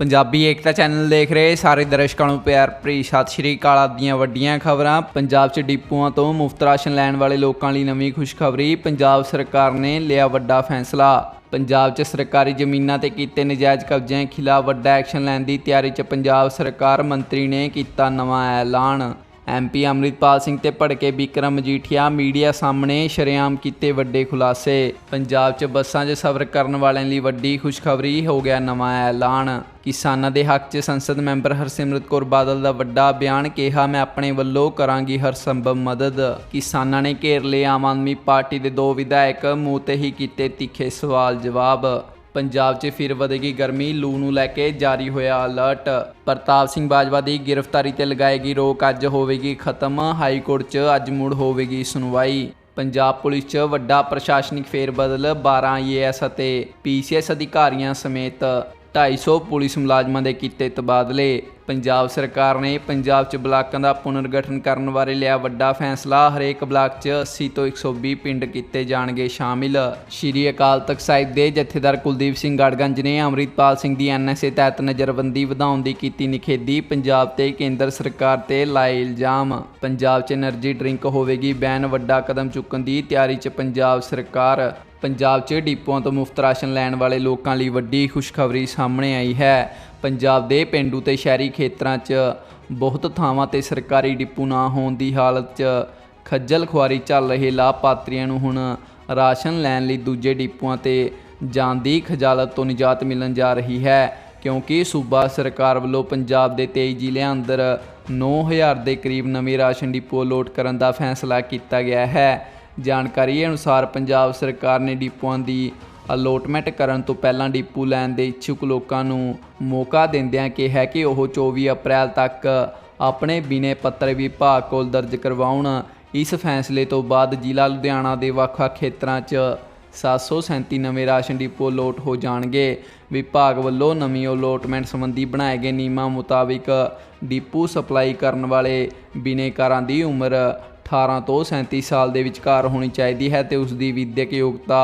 ਪੰਜਾਬੀ ਏਕਤਾ channel ਦੇਖ ਰਹੇ ਸਾਰੇ ਦਰਸ਼ਕਾਂ ਨੂੰ ਪਿਆਰ ਭਰੀ ਸਤਿ ਸ਼੍ਰੀ ਅਕਾਲ ਦੀਆਂ ਵੱਡੀਆਂ ਖਬਰਾਂ। ਪੰਜਾਬ 'ਚ ਡਿਪੂਆਂ ਤੋਂ ਮੁਫਤ ਰਾਸ਼ਨ ਲੈਣ ਵਾਲੇ ਲੋਕਾਂ ਲਈ ਨਵੀਂ ਖੁਸ਼ਖਬਰੀ, ਪੰਜਾਬ ਸਰਕਾਰ ਨੇ ਲਿਆ ਵੱਡਾ ਫੈਸਲਾ। ਪੰਜਾਬ 'ਚ ਸਰਕਾਰੀ ਜ਼ਮੀਨਾਂ ਤੇ ਕੀਤੇ ਨਜਾਇਜ਼ ਕਬਜ਼ਿਆਂ ਖਿਲਾਫ ਵੱਡਾ ਐਕਸ਼ਨ ਲੈਣ ਦੀ ਤਿਆਰੀ 'ਚ ਪੰਜਾਬ ਸਰਕਾਰ ਮੰਤਰੀ ਨੇ ਕੀਤਾ ਨਵਾਂ ਐਲਾਨ। ਐਮਪੀ ਅੰਮ੍ਰਿਤਪਾਲ ਸਿੰਘ ਤੇ ਭੜਕੇ ਵਿਕਰਮ ਮਜੀਠੀਆ ਮੀਡੀਆ ਸਾਹਮਣੇ ਸ਼ਰੇਆਮ ਕੀਤੇ ਵੱਡੇ ਖੁਲਾਸੇ। ਪੰਜਾਬ 'ਚ ਬੱਸਾਂ 'ਚ ਸਫ਼ਰ ਕਰਨ ਵਾਲਿਆਂ ਲਈ ਵੱਡੀ ਖੁਸ਼ਖਬਰੀ ਹੋ ਗਿਆ ਨਵਾਂ ਐਲਾਨ। ਕਿਸਾਨਾਂ ਦੇ ਹੱਕ 'ਚ ਸੰਸਦ ਮੈਂਬਰ ਹਰਸਿਮਰਤ ਕੌਰ ਬਾਦਲ ਦਾ ਵੱਡਾ ਬਿਆਨ ਕਿਹਾ, ਮੈਂ ਆਪਣੇ ਵੱਲੋਂ ਕਰਾਂਗੀ ਹਰ ਸੰਭਵ ਮਦਦ। ਕਿਸਾਨਾਂ ਨੇ ਘੇਰ ਲਏ ਆਮ ਆਦਮੀ ਪਾਰਟੀ ਦੇ ਦੋ ਵਿਧਾਇਕ, ਮੂੰਹ ਤੇ ਹੀ ਕੀਤੇ ਤਿੱਖੇ ਸਵਾਲ ਜਵਾਬ। ਪੰਜਾਬ 'ਚ ਫਿਰ ਵਧੇਗੀ ਗਰਮੀ, ਲੂ ਨੂੰ ਲੈ ਕੇ ਜਾਰੀ ਹੋਇਆ ਅਲਰਟ। ਪ੍ਰਤਾਪ ਸਿੰਘ ਬਾਜਵਾ ਦੀ ਗ੍ਰਿਫਤਾਰੀ ਤੇ ਲਗਾਏਗੀ ਰੋਕ, ਅੱਜ ਹੋਵੇਗੀ ਖਤਮ ਹਾਈ ਕੋਰਟ 'ਚ ਅੱਜ ਮੁੜ ਹੋਵੇਗੀ ਸੁਣਵਾਈ। ਪੰਜਾਬ ਪੁਲਿਸ 'ਚ ਵੱਡਾ ਪ੍ਰਸ਼ਾਸਨਿਕ ਫੇਰਬਦਲ 12 ਆਈਏਐਸ ਅਤੇ ਪੀਸੀਐਸ ਅਧਿਕਾਰੀਆਂ ਸਮੇਤ 250 ਪੁਲਿਸ ਮੁਲਾਜ਼ਮਾਂ ਦੇ ਕੀਤੇ ਤਬਾਦਲੇ। ਪੰਜਾਬ ਸਰਕਾਰ ਨੇ ਪੰਜਾਬ 'ਚ ਬਲਾਕਾਂ ਦਾ ਪੁਨਰਗਠਨ ਕਰਨ ਬਾਰੇ ਲਿਆ ਵੱਡਾ ਫੈਸਲਾ। ਹਰੇਕ ਬਲਾਕ 'ਚ 80 ਤੋਂ 120 ਪਿੰਡ ਕੀਤੇ ਜਾਣਗੇ ਸ਼ਾਮਿਲ। ਸ਼੍ਰੀ ਅਕਾਲ ਤਖਤ ਸਾਹਿਬ ਦੇ ਜਥੇਦਾਰ ਕੁਲਦੀਪ ਸਿੰਘ ਗੜਗੰਜ ਨੇ ਅਮਰਿਤਪਾਲ ਸਿੰਘ ਦੀ ਐਨਐਸਏ ਤਹਿਤ ਨਜ਼ਰਬੰਦੀ ਵਧਾਉਣ ਦੀ ਕੀਤੀ ਨਿਖੇਧੀ। ਪੰਜਾਬ ਤੇ ਕੇਂਦਰ ਸਰਕਾਰ ਤੇ ਲਾਏ ਇਲਜ਼ਾਮ। ਪੰਜਾਬ 'ਚ એનર્ਜੀ ਡਰਿੰਕ ਹੋਵੇਗੀ, ਬੈਨ ਵੱਡਾ ਕਦਮ ਚੁੱਕਣ ਦੀ ਤਿਆਰੀ 'ਚ ਪੰਜਾਬ ਸਰਕਾਰ। ਪੰਜਾਬ 'ਚ ਡਿਪੂਆਂ ਤੋਂ ਮੁਫਤ ਰਾਸ਼ਨ ਲੈਣ ਵਾਲੇ ਲੋਕਾਂ ਲਈ ਵੱਡੀ ਖੁਸ਼ਖਬਰੀ ਸਾਹਮਣੇ ਆਈ ਹੈ। ਪੰਜਾਬ ਦੇ ਪਿੰਡੂ ਤੇ ਸ਼ਹਿਰੀ ਖੇਤਰਾਂ 'ਚ ਬਹੁਤ ਥਾਵਾਂ ਤੇ ਸਰਕਾਰੀ ਡਿਪੂ ਨਾ ਹੋਣ ਦੀ ਹਾਲਤ 'ਚ ਖੱਜਲ ਖੁਆਰੀ ਚੱਲ ਰਹੇ ਲਾਭਪਾਤਰੀਆਂ ਨੂੰ ਹੁਣ ਰਾਸ਼ਨ ਲੈਣ ਲਈ ਦੂਜੇ ਡਿਪੂਆਂ ਤੇ ਜਾਣ ਦੀ ਖਜਾਲਤ ਤੋਂ ਨਿਜਾਤ ਮਿਲਣ ਜਾ ਰਹੀ ਹੈ, ਕਿਉਂਕਿ ਸੂਬਾ ਸਰਕਾਰ ਵੱਲੋਂ ਪੰਜਾਬ ਦੇ 23 ਜ਼ਿਲ੍ਹਿਆਂ ਅੰਦਰ 9000 ਦੇ ਕਰੀਬ ਨਵੇਂ ਰਾਸ਼ਨ ਡਿਪੂ ਲੋਟ ਕਰਨ ਦਾ ਫੈਸਲਾ ਕੀਤਾ ਗਿਆ ਹੈ। ਜਾਣਕਾਰੀ ਅਨੁਸਾਰ ਪੰਜਾਬ ਸਰਕਾਰ ਨੇ ਡਿਪੂਆਂ ਦੀ ਅਲੋਟਮੈਂਟ ਕਰਨ ਤੋਂ ਪਹਿਲਾਂ ਡਿਪੂ ਲੈਣ ਦੇ ਇੱਛੁਕ ਲੋਕਾਂ ਨੂੰ ਮੌਕਾ ਦਿੰਦਿਆਂ ਕਿਹਾ ਕਿ ਉਹ 24 ਅਪ੍ਰੈਲ ਤੱਕ ਆਪਣੇ ਬਿਨੇ ਪੱਤਰ ਵਿਭਾਗ ਕੋਲ ਦਰਜ ਕਰਵਾਉਣ। ਇਸ ਫੈਸਲੇ ਤੋਂ ਬਾਅਦ ਜ਼ਿਲ੍ਹਾ ਲੁਧਿਆਣਾ ਦੇ ਵੱਖ-ਵੱਖ ਖੇਤਰਾਂ 'ਚ 737 ਨਵੇਂ ਰਾਸ਼ਨ ਡਿਪੂ ਅਲੋਟ ਹੋ ਜਾਣਗੇ। ਵਿਭਾਗ ਵੱਲੋਂ ਨਵੀਂ ਅਲੋਟਮੈਂਟ ਸੰਬੰਧੀ ਬਣਾਏ ਗਏ ਨਿਯਮਾਂ ਮੁਤਾਬਿਕ ਡਿਪੂ ਸਪਲਾਈ ਕਰਨ ਵਾਲੇ ਬਿਨੇਕਾਰਾਂ ਦੀ ਉਮਰ 18 ਤੋਂ 37 ਸਾਲ ਦੇ ਵਿਚਕਾਰ ਹੋਣੀ ਚਾਹੀਦੀ ਹੈ ਤੇ ਉਸ ਦੀ ਵਿਦਿਅਕ ਯੋਗਤਾ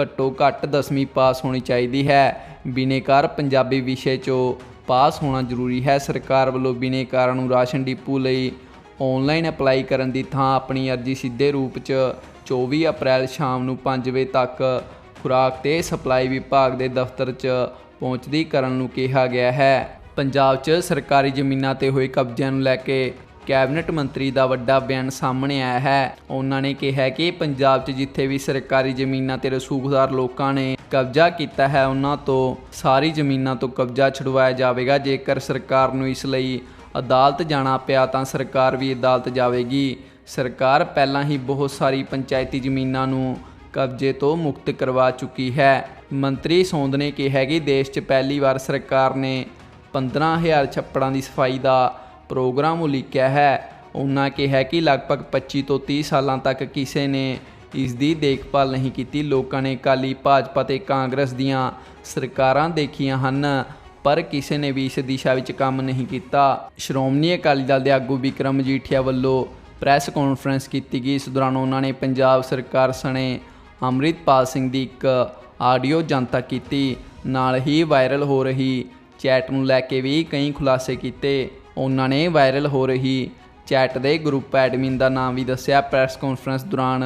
ਘੱਟੋ ਘੱਟ 10ਵੀਂ ਪਾਸ ਹੋਣੀ ਚਾਹੀਦੀ ਹੈ। ਬਿਨੇਕਾਰ ਪੰਜਾਬੀ ਵਿਸ਼ੇ 'ਚੋਂ ਪਾਸ ਹੋਣਾ ਜ਼ਰੂਰੀ ਹੈ। ਸਰਕਾਰ ਵੱਲੋਂ ਬਿਨੇਕਾਰਾਂ ਨੂੰ ਰਾਸ਼ਨ ਡਿਪੂ ਲਈ ਆਨਲਾਈਨ ਅਪਲਾਈ ਕਰਨ ਦੀ ਥਾਂ ਆਪਣੀ ਅਰਜ਼ੀ ਸਿੱਧੇ ਰੂਪ 'ਚ 24 ਅਪ੍ਰੈਲ ਸ਼ਾਮ ਨੂੰ 5 ਵਜੇ ਤੱਕ ਖੁਰਾਕ ਤੇ ਸਪਲਾਈ ਵਿਭਾਗ ਦੇ ਦਫ਼ਤਰ 'ਚ ਪਹੁੰਚਦੀ ਕਰਨ ਨੂੰ ਕਿਹਾ ਗਿਆ ਹੈ। ਪੰਜਾਬ 'ਚ ਸਰਕਾਰੀ ਜ਼ਮੀਨਾਂ ਤੇ ਹੋਏ ਕਬਜ਼ਿਆਂ ਨੂੰ ਲੈ ਕੇ ਕੈਬਨਿਟ ਮੰਤਰੀ ਦਾ ਵੱਡਾ ਬਿਆਨ ਸਾਹਮਣੇ ਆਇਆ ਹੈ। ਉਹਨਾਂ ਨੇ ਕਿਹਾ ਕਿ ਪੰਜਾਬ 'ਚ ਜਿੱਥੇ ਵੀ ਸਰਕਾਰੀ ਜ਼ਮੀਨਾਂ ਤੇ ਰਸੂਖਦਾਰ ਲੋਕਾਂ ਨੇ ਕਬਜ਼ਾ ਕੀਤਾ ਹੈ, ਉਹਨਾਂ ਤੋਂ ਸਾਰੀ ਜ਼ਮੀਨਾਂ ਤੋਂ ਕਬਜ਼ਾ ਛੁਡਵਾਇਆ ਜਾਵੇਗਾ। ਜੇਕਰ ਸਰਕਾਰ ਨੂੰ ਇਸ ਲਈ ਅਦਾਲਤ ਜਾਣਾ ਪਿਆ ਤਾਂ ਸਰਕਾਰ ਵੀ ਅਦਾਲਤ ਜਾਵੇਗੀ। ਸਰਕਾਰ ਪਹਿਲਾਂ ਹੀ ਬਹੁਤ ਸਾਰੀ ਪੰਚਾਇਤੀ ਜ਼ਮੀਨਾਂ ਨੂੰ ਕਬਜ਼ੇ ਤੋਂ ਮੁਕਤ ਕਰਵਾ ਚੁੱਕੀ ਹੈ। ਮੰਤਰੀ ਸੌਂਦ ਨੇ ਕਿਹਾ ਕਿ ਦੇਸ਼ 'ਚ ਪਹਿਲੀ ਵਾਰ ਸਰਕਾਰ ਨੇ 15000 ਛੱਪੜਾਂ ਦੀ ਸਫ਼ਾਈ ਦਾ ਪ੍ਰੋਗਰਾਮ ਉਲੀਕਿਆ ਹੈ। ਉਹਨਾਂ ਕਿਹਾ ਕਿ ਲਗਭਗ 25 ਤੋਂ 30 ਸਾਲਾਂ ਤੱਕ ਕਿਸੇ ਨੇ ਇਸ ਦੀ ਦੇਖਭਾਲ ਨਹੀਂ ਕੀਤੀ। ਲੋਕਾਂ ਨੇ ਕਾਲੀ ਭਾਜਪਾ ਤੇ ਕਾਂਗਰਸ ਦੀਆਂ ਸਰਕਾਰਾਂ ਦੇਖੀਆਂ ਹਨ, ਪਰ ਕਿਸੇ ਨੇ ਵੀ ਇਸ ਦਿਸ਼ਾ ਵਿੱਚ ਕੰਮ ਨਹੀਂ ਕੀਤਾ। ਸ਼੍ਰੋਮਣੀ ਅਕਾਲੀ ਦਲ ਦੇ ਆਗੂ ਵਿਕਰਮ ਮਜੀਠੀਆ ਵੱਲੋਂ ਪ੍ਰੈਸ ਕਾਨਫਰੰਸ ਕੀਤੀ ਗਈ। ਇਸ ਦੌਰਾਨ ਉਹਨਾਂ ਨੇ ਪੰਜਾਬ ਸਰਕਾਰ ਸਣੇ ਅੰਮ੍ਰਿਤਪਾਲ ਸਿੰਘ ਦੀ ਇੱਕ ਆਡੀਓ ਜਨਤਾ ਕੀਤੀ। ਨਾਲ ਹੀ ਵਾਇਰਲ ਹੋ ਰਹੀ ਚੈਟ ਨੂੰ ਲੈ ਕੇ ਵੀ ਕਈ ਖੁਲਾਸੇ ਕੀਤੇ। ਉਹਨਾਂ ਨੇ ਵਾਇਰਲ ਹੋ ਰਹੀ ਚੈਟ ਦੇ ਗਰੁੱਪ ਐਡਮਿਨ ਦਾ ਨਾਮ ਵੀ ਦੱਸਿਆ। ਪ੍ਰੈਸ ਕਾਨਫਰੰਸ ਦੌਰਾਨ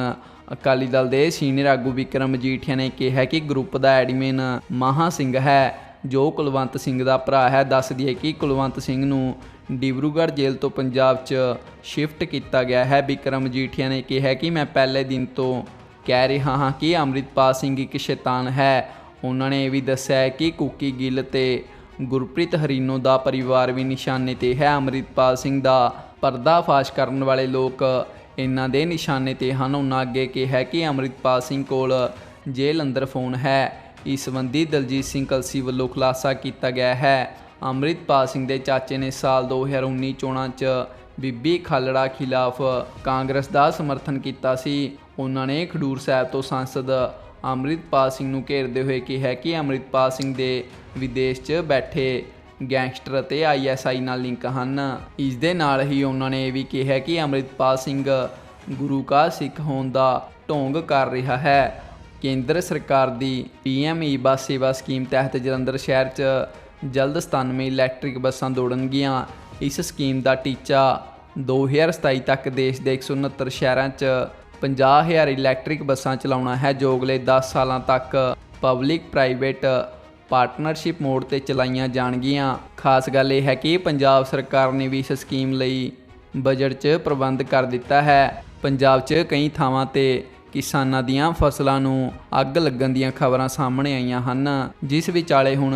ਅਕਾਲੀ ਦਲ ਦੇ ਸੀਨੀਅਰ ਆਗੂ ਵਿਕਰਮ ਮਜੀਠੀਆ ਨੇ ਕਿਹਾ ਕਿ ਗਰੁੱਪ ਦਾ ਐਡਮਿਨ ਮਹਾ ਸਿੰਘ ਹੈ, ਜੋ ਕੁਲਵੰਤ ਸਿੰਘ ਦਾ ਭਰਾ ਹੈ। ਦੱਸ ਦਈਏ ਕਿ ਕੁਲਵੰਤ ਸਿੰਘ ਨੂੰ ਡਿਬਰੂਗੜ੍ਹ ਜੇਲ੍ਹ ਤੋਂ ਪੰਜਾਬ 'ਚ ਸ਼ਿਫਟ ਕੀਤਾ ਗਿਆ ਹੈ। ਵਿਕਰਮ ਮਜੀਠੀਆ ਨੇ ਕਿਹਾ ਕਿ ਮੈਂ ਪਹਿਲੇ ਦਿਨ ਤੋਂ ਕਹਿ ਰਿਹਾ ਹਾਂ ਕਿ ਅੰਮ੍ਰਿਤਪਾਲ ਸਿੰਘ ਇੱਕ ਸ਼ੈਤਾਨ ਹੈ। ਉਹਨਾਂ ਨੇ ਇਹ ਵੀ ਦੱਸਿਆ ਹੈ ਕਿ ਕੁੱਕੀ ਗਿੱਲ ਤੇ ਗੁਰਪ੍ਰੀਤ ਹਰੀਨੋ ਦਾ ਪਰਿਵਾਰ ਵੀ ਨਿਸ਼ਾਨੇ ਤੇ ਹੈ। ਅੰਮ੍ਰਿਤਪਾਲ ਸਿੰਘ ਦਾ ਪਰਦਾਫਾਸ਼ ਕਰਨ ਵਾਲੇ ਲੋਕ ਇਹਨਾਂ ਦੇ ਨਿਸ਼ਾਨੇ ਤੇ ਹਨ। ਉਹਨਾਂ ਅੱਗੇ ਕਿਹਾ ਕਿ ਅੰਮ੍ਰਿਤਪਾਲ ਸਿੰਘ ਕੋਲ ਜੇਲ੍ਹ ਅੰਦਰ ਫੋਨ ਹੈ। ਇਸ ਸੰਬੰਧੀ ਦਲਜੀਤ ਸਿੰਘ ਕਲਸੀ ਵੱਲੋਂ ਖੁਲਾਸਾ ਕੀਤਾ ਗਿਆ ਹੈ। ਅੰਮ੍ਰਿਤਪਾਲ ਸਿੰਘ ਦੇ ਚਾਚੇ ਨੇ ਸਾਲ 2019 ਚੋਣਾਂ 'ਚ ਬੀਬੀ ਖਾਲੜਾ ਖਿਲਾਫ ਕਾਂਗਰਸ ਦਾ ਸਮਰਥਨ ਕੀਤਾ ਸੀ। ਉਹਨਾਂ ਨੇ ਖਡੂਰ ਸਾਹਿਬ ਤੋਂ ਸੰਸਦ ਅੰਮ੍ਰਿਤਪਾਲ ਸਿੰਘ ਨੂੰ ਘੇਰਦੇ ਹੋਏ ਕਿਹਾ ਕਿ ਅੰਮ੍ਰਿਤਪਾਲ ਸਿੰਘ ਦੇ ਵਿਦੇਸ਼ 'ਚ ਬੈਠੇ ਗੈਂਗਸਟਰ ਅਤੇ ਆਈਐਸਆਈ ਨਾਲ ਲਿੰਕ ਹਨ। ਇਸ ਦੇ ਨਾਲ ਹੀ ਉਹਨਾਂ ਨੇ ਇਹ ਵੀ ਕਿਹਾ ਕਿ ਅੰਮ੍ਰਿਤਪਾਲ ਸਿੰਘ ਗੁਰੂ ਕਾ ਸਿੱਖ ਹੋਣ ਦਾ ਢੋਂਗ ਕਰ ਰਿਹਾ ਹੈ। ਕੇਂਦਰ ਸਰਕਾਰ ਦੀ ਪੀਐਮ ਈ ਬੱਸ ਸੇਵਾ ਸਕੀਮ ਤਹਿਤ ਜਲੰਧਰ ਸ਼ਹਿਰ 'ਚ ਜਲਦ 97 ਇਲੈਕਟ੍ਰਿਕ ਬੱਸਾਂ ਦੌੜਨਗੀਆਂ। ਇਸ ਸਕੀਮ ਦਾ ਟੀਚਾ 2027 ਤੱਕ ਦੇਸ਼ ਦੇ 169 ਸ਼ਹਿਰਾਂ 'ਚ 50000 ਇਲੈਕਟ੍ਰਿਕ ਬੱਸਾਂ ਚਲਾਉਣਾ ਹੈ ਜੋ ਅਗਲੇ 10 ਸਾਲਾਂ ਤੱਕ ਪਬਲਿਕ ਪ੍ਰਾਈਵੇਟ ਪਾਰਟਨਰਸ਼ਿਪ ਮੋਡ ਤੇ ਚਲਾਈਆਂ ਜਾਣਗੀਆਂ। ਖਾਸ ਗੱਲ ਇਹ ਹੈ ਕਿ ਪੰਜਾਬ ਸਰਕਾਰ ਨੇ ਵੀ ਇਸ ਸਕੀਮ ਲਈ ਬਜਟ 'ਚ ਪ੍ਰਬੰਧ ਕਰ ਦਿੱਤਾ ਹੈ। ਪੰਜਾਬ 'ਚ ਕਈ ਥਾਵਾਂ ਤੇ ਕਿਸਾਨਾਂ ਦੀਆਂ ਫਸਲਾਂ ਨੂੰ ਅੱਗ ਲੱਗਣ ਦੀਆਂ ਖਬਰਾਂ ਸਾਹਮਣੇ ਆਈਆਂ ਹਨ, ਜਿਸ ਵਿਚਾਲੇ ਹੁਣ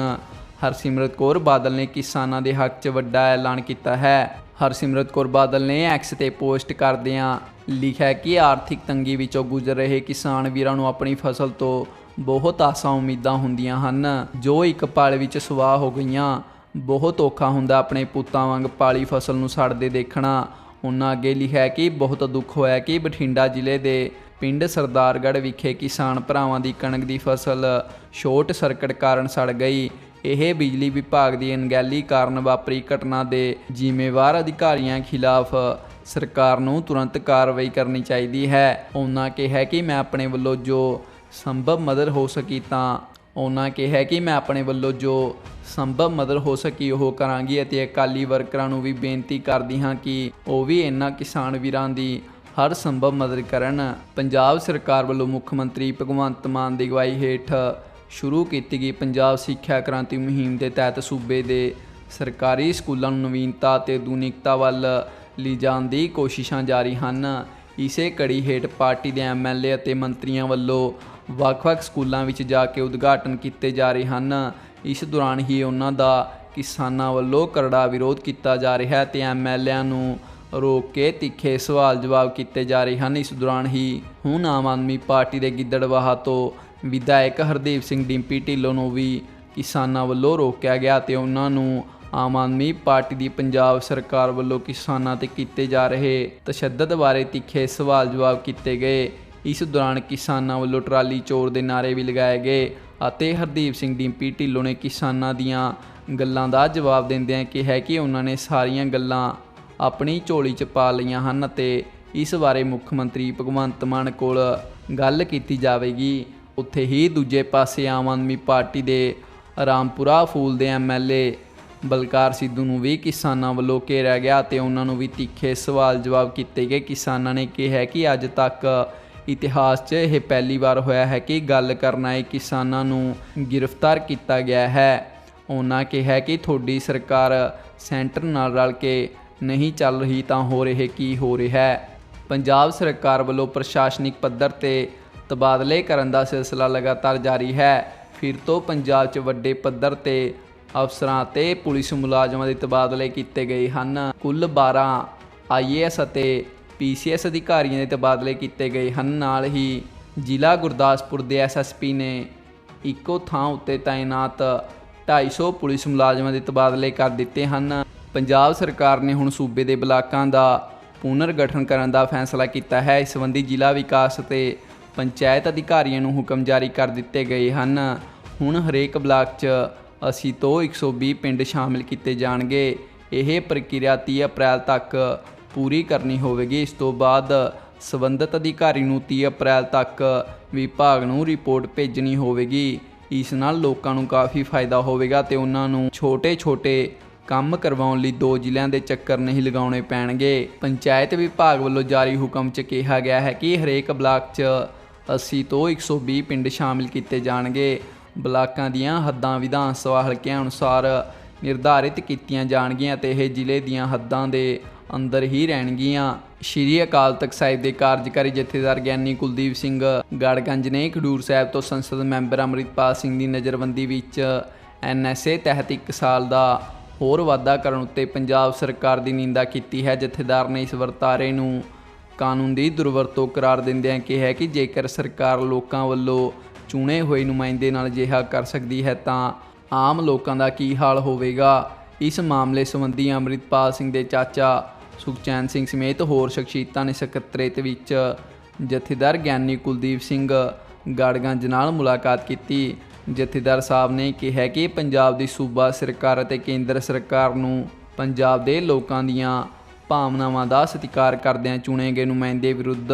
ਹਰਸਿਮਰਤ ਕੌਰ ਬਾਦਲ ਨੇ ਕਿਸਾਨਾਂ ਦੇ ਹੱਕ 'ਚ ਵੱਡਾ ਐਲਾਨ ਕੀਤਾ ਹੈ। ਹਰਸਿਮਰਤ ਕੌਰ ਬਾਦਲ ਨੇ ਐਕਸ ਤੇ ਪੋਸਟ ਕਰਦਿਆਂ ਲਿਖਿਆ ਕਿ ਆਰਥਿਕ ਤੰਗੀ ਵਿੱਚੋਂ ਗੁਜ਼ਰ ਰਹੇ ਕਿਸਾਨ ਵੀਰਾਂ ਨੂੰ ਆਪਣੀ ਫਸਲ ਤੋਂ ਬਹੁਤ ਆਸਾਂ ਉਮੀਦਾਂ ਹੁੰਦੀਆਂ ਹਨ। ਜੋ ਇੱਕ ਪਲ ਵਿੱਚ ਸਵਾਹ ਹੋ ਗਈਆਂ, ਬਹੁਤ ਔਖਾ ਹੁੰਦਾ ਆਪਣੇ ਪੁੱਤਾਂ ਵਾਂਗ ਪਾਲੀ ਫਸਲ ਨੂੰ ਸੜਦੇ ਦੇਖਣਾ। ਉਹਨਾਂ ਅੱਗੇ ਲਿਖਿਆ ਕਿ ਬਹੁਤ ਦੁੱਖ ਹੋਇਆ ਕਿ ਬਠਿੰਡਾ ਜ਼ਿਲ੍ਹੇ ਦੇ ਪਿੰਡ ਸਰਦਾਰਗੜ੍ਹ ਵਿਖੇ ਕਿਸਾਨ ਭਰਾਵਾਂ ਦੀ ਕਣਕ ਦੀ ਫਸਲ ਸ਼ਾਰਟ ਸਰਕਟ ਕਾਰਨ ਸੜ ਗਈ। ਇਹ ਬਿਜਲੀ ਵਿਭਾਗ ਦੀ ਅਣਗਹਿਲੀ ਕਾਰਨ ਵਾਪਰੀ ਘਟਨਾ ਦੇ ਜ਼ਿੰਮੇਵਾਰ ਅਧਿਕਾਰੀਆਂ ਖਿਲਾਫ ਸਰਕਾਰ ਨੂੰ ਤੁਰੰਤ ਕਾਰਵਾਈ ਕਰਨੀ ਚਾਹੀਦੀ ਹੈ। ਉਹਨਾਂ ਕਿਹਾ ਕਿ ਮੈਂ ਆਪਣੇ ਵੱਲੋਂ ਜੋ ਸੰਭਵ ਮਦਦ ਹੋ ਸਕੀ ਤਾਂ ਉਹਨਾਂ ਕਿਹਾ ਕਿ ਮੈਂ ਆਪਣੇ ਵੱਲੋਂ ਜੋ ਸੰਭਵ ਮਦਦ ਹੋ ਸਕੀ ਉਹ ਕਰਾਂਗੀ ਅਤੇ ਅਕਾਲੀ ਵਰਕਰਾਂ ਨੂੰ ਵੀ ਬੇਨਤੀ ਕਰਦੀ ਹਾਂ ਕਿ ਉਹ ਵੀ ਇਹਨਾਂ ਕਿਸਾਨ ਵੀਰਾਂ ਦੀ ਹਰ ਸੰਭਵ ਮਦਦ ਕਰਨ। ਪੰਜਾਬ ਸਰਕਾਰ ਵੱਲੋਂ ਮੁੱਖ ਮੰਤਰੀ ਭਗਵੰਤ ਮਾਨ ਦੀ ਅਗਵਾਈ ਹੇਠ ਸ਼ੁਰੂ ਕੀਤੀ ਗਈ ਪੰਜਾਬ ਸਿੱਖਿਆ ਕ੍ਰਾਂਤੀ ਮੁਹਿੰਮ ਦੇ ਤਹਿਤ ਸੂਬੇ ਦੇ ਸਰਕਾਰੀ ਸਕੂਲਾਂ ਨੂੰ ਨਵੀਨਤਾ ਅਤੇ ਆਧੁਨਿਕਤਾ ਵੱਲ ਲਿਜਾਣ ਦੀ ਕੋਸ਼ਿਸ਼ਾਂ ਜਾਰੀ ਹਨ। ਇਸੇ ਕੜੀ ਹੇਠ ਪਾਰਟੀ ਦੇ ਐਮਐਲਏ ਅਤੇ ਮੰਤਰੀਆਂ ਵੱਲੋਂ ਵੱਖ-ਵੱਖ ਸਕੂਲਾਂ ਵਿੱਚ ਜਾ ਕੇ ਉਦਘਾਟਨ ਕੀਤੇ ਜਾ ਰਹੇ ਹਨ। ਇਸ ਦੌਰਾਨ ਹੀ ਉਹਨਾਂ ਦਾ ਕਿਸਾਨਾਂ ਵੱਲੋਂ ਕਰੜਾ ਵਿਰੋਧ ਕੀਤਾ ਜਾ ਰਿਹਾ ਹੈ ਤੇ ਐਮਐਲਏਆਂ ਨੂੰ ਰੋਕ ਕੇ ਤਿੱਖੇ ਸਵਾਲ ਜਵਾਬ ਕੀਤੇ ਜਾ ਰਹੇ ਹਨ। ਇਸ ਦੌਰਾਨ ਹੀ ਹੁਣ ਆਮ ਆਦਮੀ ਪਾਰਟੀ ਦੇ ਗਿੱਦੜਵਾਹਾ ਤੋਂ ਵਿਧਾਇਕ ਹਰਦੀਪ ਸਿੰਘ ਡਿੰਪੀ ਢਿੱਲੋਂ ਨੂੰ ਵੀ ਕਿਸਾਨਾਂ ਵੱਲੋਂ ਰੋਕਿਆ ਗਿਆ ਤੇ ਉਹਨਾਂ ਨੂੰ ਆਮ ਆਦਮੀ ਪਾਰਟੀ ਦੀ ਪੰਜਾਬ ਸਰਕਾਰ ਵੱਲੋਂ ਕਿਸਾਨਾਂ ਤੇ ਕੀਤੇ ਜਾ ਰਹੇ ਤਸ਼ੱਦਦ ਬਾਰੇ ਤਿੱਖੇ ਸਵਾਲ ਜਵਾਬ ਕੀਤੇ ਗਏ। ਇਸ ਦੌਰਾਨ ਕਿਸਾਨਾਂ ਵੱਲੋਂ ਟਰਾਲੀ ਚੋਰ ਦੇ ਨਾਰੇ ਵੀ ਲਗਾਏ ਗਏ ਅਤੇ ਹਰਦੀਪ ਸਿੰਘ ਡਿੰਪੀ ਢਿੱਲੋਂ ਨੇ ਕਿਸਾਨਾਂ ਦੀਆਂ ਗੱਲਾਂ ਦਾ ਜਵਾਬ ਦਿੰਦਿਆਂ ਕਿਹਾ ਕਿ ਉਹਨਾਂ ਨੇ ਸਾਰੀਆਂ ਗੱਲਾਂ ਆਪਣੀ ਝੋਲੀ 'ਚ ਪਾ ਲਈਆਂ ਹਨ ਅਤੇ ਇਸ ਬਾਰੇ ਮੁੱਖ ਮੰਤਰੀ ਭਗਵੰਤ ਮਾਨ ਕੋਲ ਗੱਲ ਕੀਤੀ ਜਾਵੇਗੀ। ਉੱਥੇ ਹੀ ਦੂਜੇ ਪਾਸੇ ਆਮ ਆਦਮੀ ਪਾਰਟੀ ਦੇ ਰਾਮਪੁਰਾ ਫੂਲ ਦੇ ਐਮਐਲਏ ਬਲਕਾਰ ਸਿੱਧੂ ਨੂੰ ਵੀ ਕਿਸਾਨਾਂ ਵੱਲੋਂ ਘੇਰਿਆ ਗਿਆ ਤੇ ਉਹਨਾਂ ਨੂੰ ਵੀ ਤਿੱਖੇ ਸਵਾਲ ਜਵਾਬ ਕੀਤੇ ਗਏ। ਕਿਸਾਨਾਂ ਨੇ ਕਿਹਾ ਕਿ ਅੱਜ ਤੱਕ ਇਤਿਹਾਸ 'ਚ ਇਹ ਪਹਿਲੀ ਵਾਰ ਹੋਇਆ ਹੈ ਕਿ ਗੱਲ ਕਰਨ ਆਏ ਕਿਸਾਨਾਂ ਨੂੰ ਗ੍ਰਿਫਤਾਰ ਕੀਤਾ ਗਿਆ ਹੈ। ਉਹਨਾਂ ਕਿਹਾ ਕਿ ਤੁਹਾਡੀ ਸਰਕਾਰ ਸੈਂਟਰ ਨਾਲ ਰਲ ਕੇ ਨਹੀਂ ਚੱਲ ਰਹੀ ਤਾਂ ਹੋ ਰਹੇ ਕੀ ਹੋ ਰਿਹਾ ਹੈ? ਪੰਜਾਬ ਸਰਕਾਰ ਵੱਲੋਂ ਪ੍ਰਸ਼ਾਸਨਿਕ ਪੱਧਰ ਤੇ ਤਬਾਦਲੇ ਕਰਨ ਦਾ ਸਿਲਸਿਲਾ ਲਗਾਤਾਰ ਜਾਰੀ ਹੈ। ਫਿਰ ਤੋਂ ਪੰਜਾਬ 'ਚ ਵੱਡੇ ਪੱਧਰ ਤੇ ਅਫਸਰਾਂ ਤੇ ਪੁਲਿਸ ਮੁਲਾਜ਼ਮਾਂ ਦੇ ਤਬਾਦਲੇ ਕੀਤੇ ਗਏ ਹਨ। ਕੁੱਲ 12 ਆਈਏਐਸ ਅਤੇ ਪੀਸੀਐਸ ਅਧਿਕਾਰੀਆਂ ਦੇ ਤਬਾਦਲੇ ਕੀਤੇ ਗਏ ਹਨ। ਨਾਲ ਹੀ ਜ਼ਿਲ੍ਹਾ ਗੁਰਦਾਸਪੁਰ ਦੇ ਐਸਐਸਪੀ ਨੇ ਇੱਕੋ ਥਾਂ ਉੱਤੇ ਤਾਇਨਾਤ 250 ਪੁਲਿਸ ਮੁਲਾਜ਼ਮਾਂ ਦੇ ਤਬਾਦਲੇ ਕਰ ਦਿੱਤੇ ਹਨ। ਪੰਜਾਬ ਸਰਕਾਰ ਨੇ ਹੁਣ ਸੂਬੇ ਦੇ ਬਲਾਕਾਂ ਦਾ ਪੁਨਰ ਗਠਨ ਕਰਨ ਦਾ ਫੈਸਲਾ ਕੀਤਾ ਹੈ। ਇਸ ਸੰਬੰਧੀ ਜ਼ਿਲ੍ਹਾ ਵਿਕਾਸ ਅਤੇ ਪੰਚਾਇਤ ਅਧਿਕਾਰੀਆਂ ਨੂੰ ਹੁਕਮ ਜਾਰੀ ਕਰ ਦਿੱਤੇ ਗਏ ਹਨ। ਹੁਣ ਹਰੇਕ ਬਲਾਕ 'ਚ 80 ਤੋਂ 120 ਪਿੰਡ ਸ਼ਾਮਿਲ ਕੀਤੇ ਜਾਣਗੇ। ਇਹ ਪ੍ਰਕਿਰਿਆ 30 ਅਪ੍ਰੈਲ ਤੱਕ ਪੂਰੀ ਕਰਨੀ ਹੋਵੇਗੀ। ਇਸ ਤੋਂ ਬਾਅਦ ਸਬੰਧਤ ਅਧਿਕਾਰੀ ਨੂੰ 30 ਅਪ੍ਰੈਲ ਤੱਕ ਵਿਭਾਗ ਨੂੰ ਰਿਪੋਰਟ ਭੇਜਣੀ ਹੋਵੇਗੀ। ਇਸ ਨਾਲ ਲੋਕਾਂ ਨੂੰ ਕਾਫੀ ਫਾਇਦਾ ਹੋਵੇਗਾ ਤੇ ਉਹਨਾਂ ਨੂੰ ਛੋਟੇ-ਛੋਟੇ ਕੰਮ ਕਰਵਾਉਣ ਲਈ ਦੋ ਜ਼ਿਲ੍ਹਿਆਂ ਦੇ ਚੱਕਰ ਨਹੀਂ ਲਗਾਉਣੇ ਪੈਣਗੇ। ਪੰਚਾਇਤ ਵਿਭਾਗ ਵੱਲੋਂ ਜਾਰੀ ਹੁਕਮ 'ਚ ਕਿਹਾ ਗਿਆ ਹੈ ਕਿ ਹਰੇਕ ਬਲਾਕ 'ਚ 80 ਤੋਂ 120 ਪਿੰਡ ਸ਼ਾਮਿਲ ਕੀਤੇ ਜਾਣਗੇ। ਬਲਾਕਾਂ ਦੀਆਂ ਹੱਦਾਂ, ਵਿਧਾਨ ਸਭਾ ਹਲਕਿਆਂ ਅਨੁਸਾਰ ਨਿਰਧਾਰਿਤ ਕੀਤੀਆਂ ਜਾਣਗੀਆਂ ਤੇ ਇਹ ਜ਼ਿਲ੍ਹੇ ਦੀਆਂ ਹੱਦਾਂ ਦੇ ਅੰਦਰ ਹੀ ਰਹਿਣਗੀਆਂ। ਸ਼੍ਰੀ ਅਕਾਲ ਤਖਤ ਸਾਹਿਬ ਦੇ ਕਾਰਜਕਾਰੀ ਜਥੇਦਾਰ ਗਿਆਨੀ ਕੁਲਦੀਪ ਸਿੰਘ ਗੜਗੰਜ ਨੇ ਖਡੂਰ ਸਾਹਿਬ ਤੋਂ ਸੰਸਦ ਮੈਂਬਰ ਅੰਮ੍ਰਿਤਪਾਲ ਸਿੰਘ ਦੀ ਨਜ਼ਰਬੰਦੀ ਵਿੱਚ ਐਨਐਸਏ ਤਹਿਤ 1 ਸਾਲ ਦਾ ਹੋਰ ਵਾਧਾ ਕਰਨ ਉੱਤੇ ਪੰਜਾਬ ਸਰਕਾਰ ਦੀ ਨਿੰਦਾ ਕੀਤੀ ਹੈ। ਜਥੇਦਾਰ ਨੇ ਇਸ ਵਰਤਾਰੇ ਨੂੰ ਕਾਨੂੰਨ ਦੀ ਦੁਰਵਰਤੋਂ ਕਰਾਰ ਦਿੰਦਿਆਂ ਕਿਹਾ ਕਿ ਜੇਕਰ ਸਰਕਾਰ ਲੋਕਾਂ ਵੱਲੋਂ ਚੁਣੇ ਹੋਏ ਨੁਮਾਇੰਦੇ ਨਾਲ ਅਜਿਹਾ ਕਰ ਸਕਦੀ ਹੈ ਤਾਂ ਆਮ ਲੋਕਾਂ ਦਾ ਕੀ ਹਾਲ ਹੋਵੇਗਾ? ਇਸ ਮਾਮਲੇ ਸੰਬੰਧੀ ਅੰਮ੍ਰਿਤਪਾਲ ਸਿੰਘ ਦੇ ਚਾਚਾ ਸੁਖਚੈਨ ਸਿੰਘ ਸਮੇਤ ਹੋਰ ਸ਼ਖਸੀਅਤਾਂ ਨੇ ਸਕੱਤਰੇਤ ਵਿੱਚ ਜਥੇਦਾਰ ਗਿਆਨੀ ਕੁਲਦੀਪ ਸਿੰਘ ਗੜਗੰਜ ਨਾਲ ਮੁਲਾਕਾਤ ਕੀਤੀ। ਜਥੇਦਾਰ ਸਾਹਿਬ ਨੇ ਕਿਹਾ ਕਿ ਪੰਜਾਬ ਦੀ ਸੂਬਾ ਸਰਕਾਰ ਅਤੇ ਕੇਂਦਰ ਸਰਕਾਰ ਨੂੰ ਪੰਜਾਬ ਦੇ ਲੋਕਾਂ ਦੀਆਂ ਭਾਵਨਾਵਾਂ ਦਾ ਸਤਿਕਾਰ ਕਰਦਿਆਂ ਚੁਣੇ ਗਏ ਨੁਮਾਇੰਦੇ ਵਿਰੁੱਧ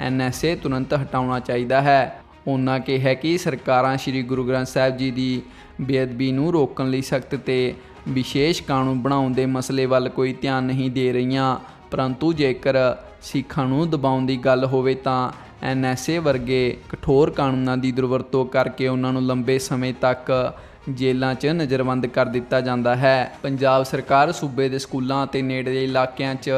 ਐਨਐਸਏ ਤੁਰੰਤ ਹਟਾਉਣਾ ਚਾਹੀਦਾ ਹੈ। ਉਹਨਾਂ ਕਿਹਾ ਕਿ ਸਰਕਾਰਾਂ ਸ੍ਰੀ ਗੁਰੂ ਗ੍ਰੰਥ ਸਾਹਿਬ ਜੀ ਦੀ ਬੇਅਦਬੀ ਨੂੰ ਰੋਕਣ ਲਈ ਸਖਤ ਤੇ ਵਿਸ਼ੇਸ਼ ਕਾਨੂੰਨ ਬਣਾਉਣ ਦੇ ਮਸਲੇ ਵੱਲ ਕੋਈ ਧਿਆਨ ਨਹੀਂ ਦੇ ਰਹੀਆਂ। ਪਰੰਤੂ ਜੇਕਰ ਸਿੱਖਾਂ ਨੂੰ ਦਬਾਉਣ ਦੀ ਗੱਲ ਹੋਵੇ ਤਾਂ ਐਨਐਸਏ ਵਰਗੇ ਕਠੋਰ ਕਾਨੂੰਨਾਂ ਦੀ ਦੁਰਵਰਤੋਂ ਕਰਕੇ ਉਹਨਾਂ ਨੂੰ ਲੰਬੇ ਸਮੇਂ ਤੱਕ ਜੇਲ੍ਹਾਂ 'ਚ ਨਜ਼ਰਬੰਦ ਕਰ ਦਿੱਤਾ ਜਾਂਦਾ ਹੈ। ਪੰਜਾਬ ਸਰਕਾਰ ਸੂਬੇ ਦੇ ਸਕੂਲਾਂ ਅਤੇ ਨੇੜਲੇ ਇਲਾਕਿਆਂ 'ਚ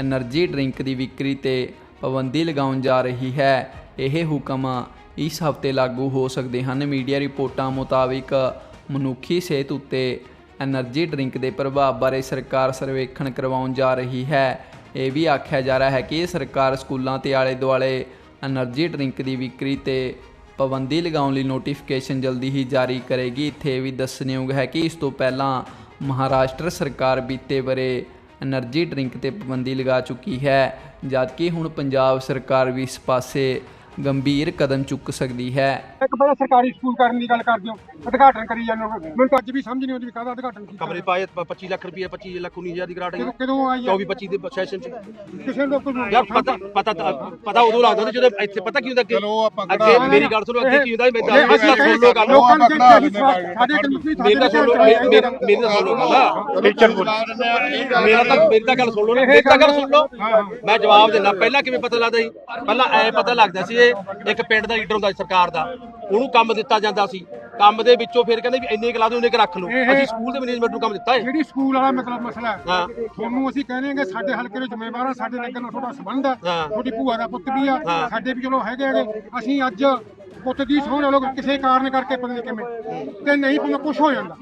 એનર્ਜੀ ਡਰਿੰਕ ਦੀ ਵਿਕਰੀ ਤੇ ਪਾਬੰਦੀ ਲਗਾਉਣ ਜਾ ਰਹੀ ਹੈ। ਇਹ ਹੁਕਮ ਇਸ ਹਫ਼ਤੇ ਲਾਗੂ ਹੋ ਸਕਦੇ ਹਨ। ਮੀਡੀਆ ਰਿਪੋਰਟਾਂ ਮੁਤਾਬਿਕ ਮਨੁੱਖੀ ਸਿਹਤ ਉੱਤੇ એનર્ਜੀ ਡਰਿੰਕ ਦੇ ਪ੍ਰਭਾਵ ਬਾਰੇ ਸਰਕਾਰ ਸਰਵੇਖਣ ਕਰਵਾਉਣ ਜਾ ਰਹੀ ਹੈ। ਇਹ ਵੀ ਆਖਿਆ ਜਾ ਰਿਹਾ ਹੈ ਕਿ ਸਰਕਾਰ ਸਕੂਲਾਂ ਤੇ ਆਲੇ ਦੁਆਲੇ એનર્ਜੀ ਡਰਿੰਕ ਦੀ ਵਿਕਰੀ ਤੇ ਪਾਬੰਦੀ ਲਗਾਉਣ ਲਈ ਨੋਟੀਫਿਕੇਸ਼ਨ ਜਲਦੀ ਹੀ ਜਾਰੀ ਕਰੇਗੀ। ਇੱਥੇ ਵੀ ਦੱਸਣਯੋਗ ਹੈ ਕਿ ਇਸ ਤੋਂ ਪਹਿਲਾਂ ਮਹਾਰਾਸ਼ਟਰ ਸਰਕਾਰ ਬੀਤੇ ਬਰੇ એનર્ਜੀ ਡਰਿੰਕ ਤੇ ਪਾਬੰਦੀ ਲਗਾ ਚੁੱਕੀ ਹੈ, ਜਦਕਿ ਹੁਣ ਪੰਜਾਬ ਸਰਕਾਰ ਵੀ ਇਸ ਪਾਸੇ ਗੰਭੀਰ ਕਦਮ ਚੁੱਕ ਸਕਦੀ ਹੈ। ਇੱਕ ਪਹਿਲਾਂ ਸਰਕਾਰੀ ਸਕੂਲ ਕਰਨ ਦੀ ਗੱਲ ਕਰਦੇ ਹੋ ਉਦਘਾਟਨ ਕਰੀ ਜਾਂਦੇ ਹੋ। ਮੈਨੂੰ ਤਾਂ ਅੱਜ ਵੀ ਸਮਝ ਨਹੀਂ ਆਉਂਦੀ ਵੀ ਕਾਹਦਾ ਉਦਘਾਟਨ ਕੀਤਾ। ਕਮਰੇ ਪਾਏ ਪ- 25 ਲੱਖ ਰੁਪਏ 25 ਲੱਖ 19000 ਦੀ ਗ੍ਰਾਂਟ ਆਈ ਕਦੋਂ- ਆਈ ਹੈ 24 25 ਦੇ ਸੈਸ਼ਨ ਚ। ਕਿਸੇ ਨੂੰ ਕੋਈ ਯਾਰ ਪਤਾ ਪਤਾ ਪਤਾ ਉਦੋਂ ਲੱਗਦਾ ਹੁੰਦਾ ਜਦੋਂ ਇੱਥੇ ਪਤਾ ਕੀ ਹੁੰਦਾ ਆਪਾਂ ਅੱਗੇ ਮੇਰੀ ਗੱਲ ਸੁਣੋ ਅੱਗੇ ਕੀ ਹੁੰਦਾ ਮੈਂ ਤਾਂ ਇਹ ਅਸੀਂ ਸੁਣ ਲਓ ਗੱਲ ਲੋਕਾਂ ਲੈਂਦੇ ਸਾਡੇ ਕਮਿਊਨਿਟੀ ਮੇਰੀ ਸੁਣ ਲਓ ਮੇਰੀ ਮੇਰੀ ਤਾਂ ਸੁਣ ਲਓ ਗੱਲ ਟੀਚਰ ਮੇਰਾ ਤਾਂ ਮੇਰੀ ਤਾਂ ਗੱਲ ਸੁਣ ਲਓ ਨਾ ਮੇਰੀ ਤਾਂ ਗੱਲ ਸੁਣ ਲਓ। ਮੈਂ ਜਵਾਬ ਦਿੰਦਾ ਪਹਿਲਾਂ ਕਿਵੇਂ ਪਤਾ ਲੱਗਦਾ ਸੀ? ਪਹਿਲਾਂ ਐ ਪਤਾ ਲੱਗਦਾ ਸੀ ਇਹ ਇੱਕ ਪਿੰਡ ਦਾ ਲੀਡਰ ਹੁੰਦਾ ਸੀ ਸਰਕਾਰ ਦਾ ਉਹਨੂੰ ਕੰਮ ਦਿੱਤਾ ਜਾਂਦਾ ਸੀ। ਕੰਮ ਦੇ ਵਿੱਚੋਂ ਫਿਰ ਕਹਿੰਦੇ ਵੀ ਇੰਨੇ ਕਲਾ ਦੇ ਉਹਨੇ ਕਿ ਰੱਖ ਲਓ। ਅਸੀਂ ਸਕੂਲ ਦੇ ਮੈਨੇਜਮੈਂਟ ਨੂੰ ਕੰਮ ਦਿੱਤਾ ਹੈ ਜਿਹੜੀ ਸਕੂਲ ਵਾਲਾ ਮਤਲਬ ਮਸਲਾ ਹੈ ਤੁਹਾਨੂੰ ਅਸੀਂ ਕਹਿੰਦੇ ਹਾਂ ਕਿ ਸਾਡੇ ਹਲਕੇ ਦੇ ਜ਼ਿੰਮੇਵਾਰ ਆ ਸਾਡੇ ਨਗਰ ਨਾਲ ਤੁਹਾਡਾ ਸੰਬੰਧ ਹੈ ਹਾਂ। ਤੁਹਾਡੀ ਭੂਆ ਦਾ ਪੁੱਤ ਵੀ ਆ। ਸਾਡੇ ਵੀ ਚਲੋ ਹੈਗੇ ਹੈਗੇ। ਅਸੀਂ ਅੱਜ ਪੁੱਤ ਦੀ ਸੋਹਣ ਲੋਕ ਕਿਸੇ ਕਾਰਨ ਕਰਕੇ ਪਤਾ ਨਹੀਂ ਕਿਵੇਂ ਤੇ ਨਹੀਂ ਭਾਵੇਂ ਕੁਝ ਹੋ ਜਾਂਦਾ।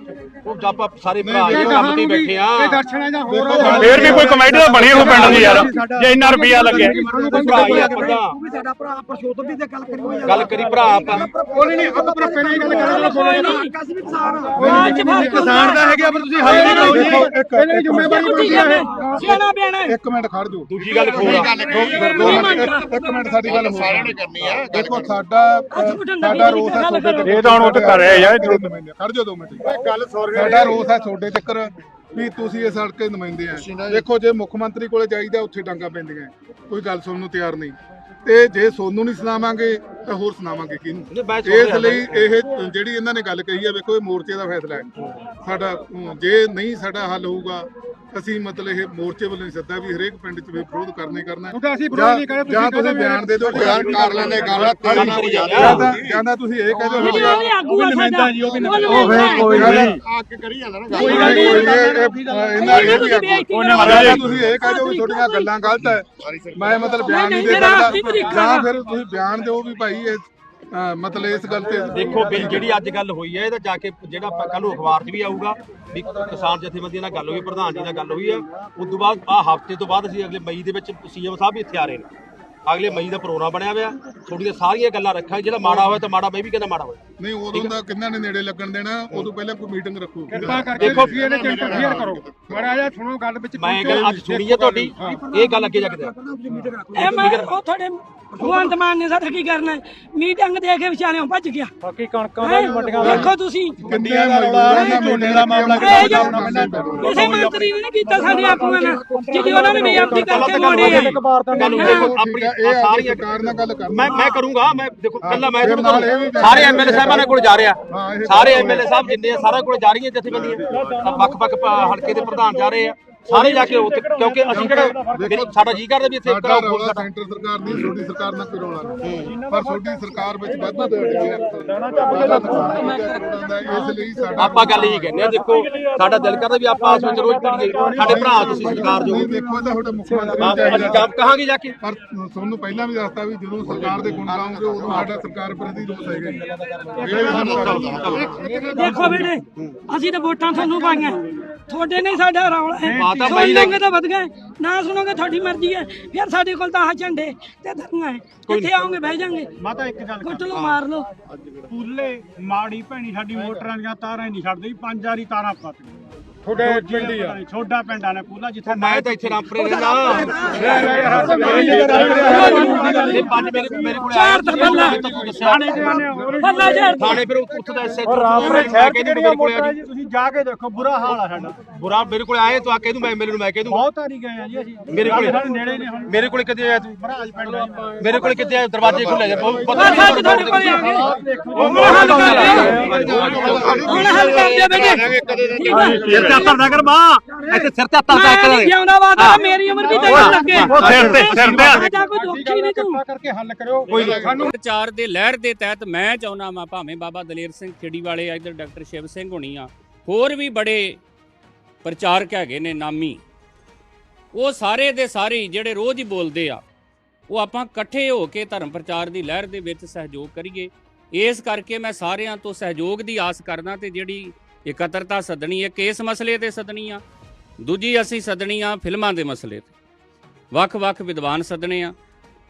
ਉਹ ਜਦ ਆਪਾਂ ਸਾਰੇ ਭਰਾ ਇਹ ਕੰਮ ਤੇ ਬੈਠੇ ਆ ਇਹ ਦਰਸ਼ਨ ਹੈ ਜਾਂ ਹੋਰ ਫੇਰ ਵੀ ਕੋਈ ਕਮੇਟੀ ਤਾਂ ਬਣੀ ਹੋ ਪਿੰਡ ਦੀ ਯਾਰ ਜੇ ਇੰਨਾ ਰੁਪਿਆ ਲੱਗੇ। ਭਰਾ ਹੀ ਆ ਬੰਦਾ ਸਾਡਾ ਭਰਾ ਪਰਸ਼ੋਤਮ ਦੀ ਤੇ ਗੱਲ ਯਾਰ ਗੱਲ ਕਰੀ ਭਰਾ ਆਪਾਂ। ਉਹ ਨਹੀਂ ਨਹੀਂ ਆਪਾਂ ਪਰ ਪਹਿਲਾਂ ਹੀ ਗੱਲ ਕਰਾਂਗੇ ਕੋਈ ਨਹੀਂ। ਕਾਸੀ ਵੀ ਕਿਸਾਨ ਕਿਸਾਨ ਦਾ ਹੈਗਾ ਪਰ ਤੁਸੀਂ ਹਾਈ ਨਹੀਂ ਕਰੋ ਜੀ ਇਹਨਾਂ ਦੀ ਜ਼ਿੰਮੇਵਾਰੀ ਬਣਦੀ ਹੈ ਇਹ। ਸਿਆਣਾ ਬਿਆਣਾ ਇੱਕ ਮਿੰਟ ਖੜ ਜਾਓ। ਦੂਜੀ ਗੱਲ ਖੋਲ ਦੋ ਮਿੰਟ ਇੱਕ- ਇੱਕ ਮਿੰਟ ਸਾਡੀ ਗੱਲ ਸਾਰਿਆਂ ਨੇ ਕਰਨੀ ਆ। ਦੇਖੋ ਸਾਡਾ ਸਾਡਾ ਰੋਸ ਹੈ ਤੁਹਾਡੇ ਤੇ। ਇਹ ਤਾਂ ਹੁਣ ਕਰ ਰਿਹਾ ਯਾਰ ਖੜ ਜਾਓ ਦੋ ਮਿੰਟ। ਗੱਲ ਸਾਡਾ ਰੋਸ ਹੈ ਤੁਹਾਡੇ ਚੱਕਰ ਵੀ ਤੁਸੀਂ ਹਲਕੇ ਦੇ ਨੁਮਾਇੰਦੇ ਆ। ਦੇਖੋ ਜੇ ਮੁੱਖ ਮੰਤਰੀ ਕੋਲੇ ਜਾਈਦਾ ਉੱਥੇ ਡਾਂਗਾ ਪੈਂਦੀਆਂ। ਕੋਈ ਗੱਲ ਸੁਣਨ ਨੂੰ ਤਿਆਰ ਨਹੀਂ। ਤੇ ਜੇ ਸੋਨੂੰ ਨਹੀਂ ਸੁਣਾਵਾਂਗੇ ਤਾਂ ਹੋਰ ਸੁਣਾਵਾਂਗੇ ਕਿਹਨੂੰ? ਸੁਣ ਇਸ ਰਿਹਾ ਲਈ ਇਹ ਜਿਹੜੀ ਇਹਨਾਂ ਨੇ ਗੱਲ ਕਹੀ ਹੈ ਵੇਖੋ ਇਹ ਮੋਰਚੇ ਦਾ ਫੈਸਲਾ ਹੈ। ਸਾਡਾ ਜੇ ਨਹੀਂ ਸਾਡਾ ਹੱਲ ਹੋਊਗਾ ਅਸੀਂ ਮਤਲਬ ਇਹ ਮੋਰਚੇ ਵੱਲੋਂ ਹੀ ਸੱਦਾ ਵੀ ਹਰੇਕ ਪਿੰਡ 'ਚ ਵੀ ਵਿਰੋਧ ਕਰਨਾ ਕਰਨਾ ਤੁਹਾਡਾ ਅਸੀਂ ਵਿਰੋਧ ਨਹੀਂ ਕਰ ਰਹੇ, ਜਾਂ ਤੁਸੀਂ ਬਿਆਨ ਦੇ ਦਿਓ ਯਾਰ ਕਰ ਲੈਂਦੇ ਗੱਲ ਗੱਲ ਕਰੀ ਜਾਂਦੇ। ਜਾਂ ਜਾਂ ਤਾਂ ਤੁਸੀਂ ਇਹ ਕਹਿ ਦਿਓ ਉਹ ਵੀ ਆਗੂ ਆ ਸਾਡਾ। ਜੀ ਉਹ ਵੀ ਕੋਈ ਨਹੀਂ। ਅੱਗ ਕਰੀ ਜਾਂਦਾ ਨਾ ਕੋਈ ਗੱਲ ਨਹੀਂ ਇਹਨਾਂ ਇਹ ਵੀ ਜਾਂ ਤੁਸੀਂ ਇਹ ਕਹਿ ਦਿਓ ਵੀ ਤੁਹਾਡੀਆਂ ਗੱਲਾਂ ਗਲਤ ਹੈ। ਮੈਂ ਮਤਲਬ ਬਿਆਨ ਨਹੀਂ ਦੇ ਸਕਦਾ। ਜਾਂ ਵਾ। ਫਿਰ ਤੁਸੀਂ ਬਿਆਨ ਦਿਓ ਵੀ ਭਾਈ ਇਹ ਮਤਲਬ ਇਸ ਗੱਲ ਤੇ ਦੇਖੋ ਬਿੱਲ ਜਿਹੜੀ ਅੱਜ ਗੱਲ ਹੋਈ ਹੈ ਇਹਦਾ ਜਾ ਕੇ ਜਿਹੜਾ ਕੱਲ ਨੂੰ ਅਖਬਾਰ 'ਚ ਵੀ ਆਊਗਾ, ਵੀ ਕਿਸਾਨ ਜਥੇਬੰਦੀਆਂ ਨਾਲ ਗੱਲ ਹੋਈ, ਪ੍ਰਧਾਨ ਜੀ ਨਾਲ ਗੱਲ ਹੋਈ ਹੈ। ਉਸ ਤੋਂ ਬਾਅਦ ਆ ਹਫ਼ਤੇ ਤੋਂ ਬਾਅਦ ਅਸੀਂ ਅਗਲੇ ਮਈ ਦੇ ਵਿੱਚ ਸੀਐਮ ਸਾਹਿਬ ਵੀ ਇੱਥੇ ਆ ਰਹੇ ਨੇ। ਅਗਲੇ ਮਈ ਦਾ ਪ੍ਰੋਗਰਾਮ ਬਣਿਆ ਹੋਇਆ ਤੁਹਾਡੀਆਂ ਸਾਰੀਆਂ ਗੱਲਾਂ ਰੱਖਾਂਗੇ ਜਿਹੜਾ ਮਾੜਾ ਹੋਇਆ ਤਾਂ ਮਾੜਾ ਮੈਂ ਵੀ ਕਹਿੰਦਾ ਮਾੜਾ ਹੋਇਆ। ਨਹੀਂ ਉਦੋਂ ਦਾ ਕਿੰਨਾਂ ਨੇ ਨੇੜੇ ਲੱਗਣ ਦੇਣਾ ਉਦੋਂ ਪਹਿਲਾਂ ਕੋਈ ਮੀਟਿੰਗ ਰੱਖੋ। ਕਿਰਪਾ ਕਰਕੇ ਦੇਖੋ- ਤੁਸੀਂ ਇਹਦੇ ਚ ਇੰਟਰਫੇਅਰ ਕਰੋ। ਮਾੜਾ ਜਿਹਾ ਸੁਣੋ ਗੱਲ ਵਿੱਚ ਮੈਂ ਗੱਲ ਅੱਜ ਸੁਣੀ ਹੈ ਤੁਹਾਡੀ ਇਹ ਗੱਲ ਅੱਗੇ ਜਾ ਕੇ ਇਹ ਮੈਂ ਉਹ ਤੁਹਾਡੇ ਭਗਵੰਤ ਮਾਨ ਨੇ ਸਾਡਾ ਕੀ ਕਰਨਾ ਹੈ? ਮੀਟਿੰਗ ਦੇ ਕੇ ਵਿਚਾਰਿਆਂ ਭੱਜ ਗਿਆ। ਬਾਕੀ ਕਣਕਾਂ ਦਾ ਵੀ ਮੰਡੀਆਂ ਦਾ ਦੇਖੋ ਤੁਸੀਂ। ਕਿੰਨੀਆਂ ਦਾ ਰੌਲਾ ਝੋਨੇ ਦਾ ਮਾਮਲਾ ਇਹ ਜੋ ਕਿਸੇ ਮੰਤਰੀ ਨੇ ਨਹੀਂ ਕੀਤਾ ਸਾਡੇ ਆਗੂਆਂ ਨਾਲ। ਜਿਹੜੀ ਉਹਨਾਂ ਨੇ ਬੇਅਦਬੀ ਕਰਕੇ ਮੋੜੀ ਹੈ। ਗੱਲ ਦੇਖੋ ਆਪਣੀ ਇਹ ਆਹ ਆ ਸਾਰੀਆਂ ਸਰਕਾਰ ਨਾਲ ਗੱਲ ਕਰਨੀ। ਮੈਂ ਮੈਂ ਕਰੂੰਗਾ ਮੈਂ ਦੇਖੋ ਕੱਲਾ ਮੈਂ। ਸਾਰੇ ਐਮਐਲਏ ਸਾਹਿਬਾਂ ਦੇ ਕੋਲ ਜਾ ਰਿਹਾ। ਸਾਰੇ ਐਮਐਲਏ ਸਾਹਿਬ ਜਿੰਨੇ ਆ ਸਾਰਿਆਂ ਕੋਲ ਜਾ ਰਹੀਆਂ ਜਥੇਬੰਦੀਆਂ। ਵੱਖ-ਵੱਖ ਹਲਕੇ ਦੇ ਪ੍ਰਧਾਨ ਜਾ ਰਹੇ ਆ। ਸਾਰੇ ਜਾ ਕੇ ਉੱਥੇ ਕਿਉਂਕਿ ਅਸੀਂ ਕਿਹੜਾ ਮੇਰੀ- ਸਾਡਾ ਜੀ ਕਰਦਾ ਵੀ ਇੱਥੇ ਸਾਡਾ ਕਰਾਓ ਰੌਲਾ ਸੈਂਟਰ ਸਰਕਾਰ ਦੀ ਛੋਟੀ ਸਰਕਾਰ ਨਾਲ ਕੋਈ ਰੌਲਾ ਨਹੀਂ। ਪਰ ਛੋਟੀ ਸਰਕਾਰ ਵਿੱਚ ਵਾਧਾ ਦੇ ਰਹੀ ਹੈ। ਇਸ ਲਈ ਸਾਡਾ ਆਪਾਂ ਗੱਲ ਇਹ ਕਹਿੰਦੇ ਆ ਦੇਖੋ ਸਾਡਾ ਦਿਲ ਕਰਦਾ ਵੀ ਆਪਾਂ ਆਸ ਵਿੱਚ ਰੋਜ਼ ਪੀੜੀਏ ਸਾਡੇ ਭਰਾ ਤੁਸੀਂ ਸਰਕਾਰ ਜੋ ਨਹੀਂ ਦੇਖੋ ਇਹ ਤਾਂ ਤੁਹਾਡਾ ਮੁੱਖ ਮੰਤਰੀ ਅਸੀਂ ਚਾਹੀਦਾ। ਕੰਮ ਕਹਾਂਗੇ ਜਾ ਕੇ। ਪਰ ਤੁਹਾਨੂੰ ਪਹਿਲਾਂ ਵੀ ਦੱਸਤਾ ਵੀ ਜਦੋਂ ਸਰਕਾਰ ਦੇ ਗੁਣ ਗਾਉਂਗੇ ਉਦੋਂ ਸਾਡਾ ਸਰਕਾਰ ਪ੍ਰਤੀ ਰੋਸ ਹੈਗਾ। ਇਹ ਸਾਨੂੰ ਦੇਖੋ ਬੇਟੇ ਅਸੀਂ ਤਾਂ ਵੋਟਾਂ ਤੁਹਾਨੂੰ ਪਾਈਆਂ। ਤੁਹਾਡੇ ਨੇ ਸਾਡਾ ਰੌਲਾ ਹੈ। ਬਾਈ ਨੇ- ਤਾਂ ਵਧ ਗਏ ਨਾ ਸੁਣੋਗੇ ਤੁਹਾਡੀ ਮਰਜ਼ੀ ਹੈ। ਫਿਰ ਸਾਡੇ ਕੋਲ ਤਾਂ ਆਹ ਝੰਡੇ ਤੇ ਧਰਨਾ ਹੈ। ਕਿੱਥੇ ਆਓਗੇ ਬਹਿ ਜਾਾਂਗੇ ਮਾਤਾ ਇੱਕ ਗੱਲ ਕੁੱਟ ਲਓ ਮਾਰ ਲਓ। ਪੂਲੇ ਮਾੜੀ ਭੈਣੀ ਸਾਡੀ ਮੋਟਰਾਂ ਦੀਆਂ ਤਾਰਾਂ ਹੀ ਨਹੀਂ ਛੱਡਦੀ ਪੰਜ ਵਾਰੀ ਤਾਰਾਂ ਪੱਟ ਗਈਆਂ। ਤੁਹਾਡੇ ਪਿੰਡ ਹੀ ਆ। ਛੋਟਾ ਪਿੰਡਾਂ ਨੇ ਪੂਲਾ ਜਿੱਥੇ ਮੈਂ ਤਾਂ ਇੱਥੇ ਰਾਮਪੁਰੇ ਰਹਿਣਾ ਚਾਰ ਤਾਂ ਬੱਲਾ। ਦੱਸਿਆ ਪੱਲਾ ਝਾੜ ਥਾਣੇ ਫਿਰ ਉੱਥੇ ਦਾ ਐਸਐਚ ਰਾਮਪੁਰੇ ਸ਼ਹਿਰ ਕਿਹੜੀਆਂ ਹੈ ਜੀ। ਤੁਸੀਂ ਜਾ ਕੇ ਦੇਖੋ ਬੁਰਾ ਹਾਲ ਆ ਸਾਡਾ। ਬੁਰਾ ਮੇਰੇ ਕੋਲ ਆਏ ਤੂੰ ਆ ਕੇ ਦੂੰ ਮੈਂ ਮੇਰੇ ਨੂੰ ਮੈਂ ਕਹਿ ਦੂੰ ਬਹੁਤ ਵਾਰੀ ਗਏ ਆ ਜੀ ਅਸੀਂ। ਮੇਰੇ ਕੋਲੇ ਨੇੜੇ ਨੇ ਮੇਰੇ ਕੋਲ ਕਿੱਥੇ ਆਇਆ ਤੂੰ? ਮਹਾਰਾਜ ਪਿੰਡ ਜੀ। ਮੇਰੇ ਕੋਲ ਕਿੱਥੇ ਆਇਆ ਦਰਵਾਜ਼ੇ ਖੁੱਲੇ ਬਹੁਤ- ਪਤਾ ਨਹੀਂ ਤੁਹਾਡੇ ਕੋਲ ਆ ਗਏ। ਆਹ ਦੇਖੋ ਹੁਣ ਹੱਲ ਕਰ ਦੇ ਹੁਣ ਹੱਲ ਕਰ ਦੇ ਬੇਟੇ। ਤੇ ਹੱਥ ਨਾ ਕਰ ਮਾਂ। ਇੱਥੇ ਸਿਰ ਤੇ ਹੱਥ ਮੈਂ ਨਹੀਂ ਜਿਉਂਦਾ ਵਾਦਾ ਮੇਰੀ ਉਮਰ ਵੀ ਤੈਨੂੰ ਲੱਗੇ। ਉਹ ਸਿਰ ਤੇ- ਸਿਰ ਤੇ ਹੱਥ। ਸਾਡਾ ਕੋਈ ਦੁੱਖ ਹੀ ਨਹੀਂ ਤੂੰ। ਕਿਰਪਾ ਕਰਕੇ ਹੱਲ ਕਰਿਓ ਕੋਈ ਸਾਨੂੰ ਪ੍ਰਚਾਰ ਦੇ ਲਹਿਰ ਦੇ ਤਹਿਤ ਮੈਂ ਚਾਹੁੰਦਾ ਵਾਂ ਭਾਵੇਂ ਬਾਬਾ ਦਲੇਰ ਸਿੰਘ ਖੇੜੀ ਵਾਲੇ ਆ ਇੱਧਰ ਡਾਕਟਰ ਸ਼ਿਵ ਸਿੰਘ ਹੋਣੀ ਆ ਹੋਰ ਵੀ ਬੜੇ ਪ੍ਰਚਾਰਕ ਹੈਗੇ ਨੇ ਨਾਮੀ। ਉਹ ਸਾਰੇ ਦੇ ਸਾਰੇ ਹੀ ਜਿਹੜੇ ਰੋਜ਼ ਹੀ ਬੋਲਦੇ ਆ ਉਹ ਆਪਾਂ ਇਕੱਠੇ ਹੋ ਕੇ ਧਰਮ ਪ੍ਰਚਾਰ ਦੀ ਲਹਿਰ ਦੇ ਵਿੱਚ ਸਹਿਯੋਗ ਕਰੀਏ। ਇਸ ਕਰਕੇ ਮੈਂ ਸਾਰਿਆਂ ਤੋਂ ਸਹਿਯੋਗ ਦੀ ਆਸ ਕਰਦਾ ਤੇ ਜਿਹੜੀ ਇਕੱਤਰਤਾ ਸੱਦਣੀ ਇੱਕ ਇਸ ਮਸਲੇ ਤੇ ਸੱਦਣੀ ਆ। ਦੂਜੀ ਅਸੀਂ ਸੱਦਣੀ ਆ ਫਿਲਮਾਂ ਦੇ ਮਸਲੇ ਤੇ। ਵੱਖ-ਵੱਖ ਵਿਦਵਾਨ ਸੱਦਣੇ ਆ।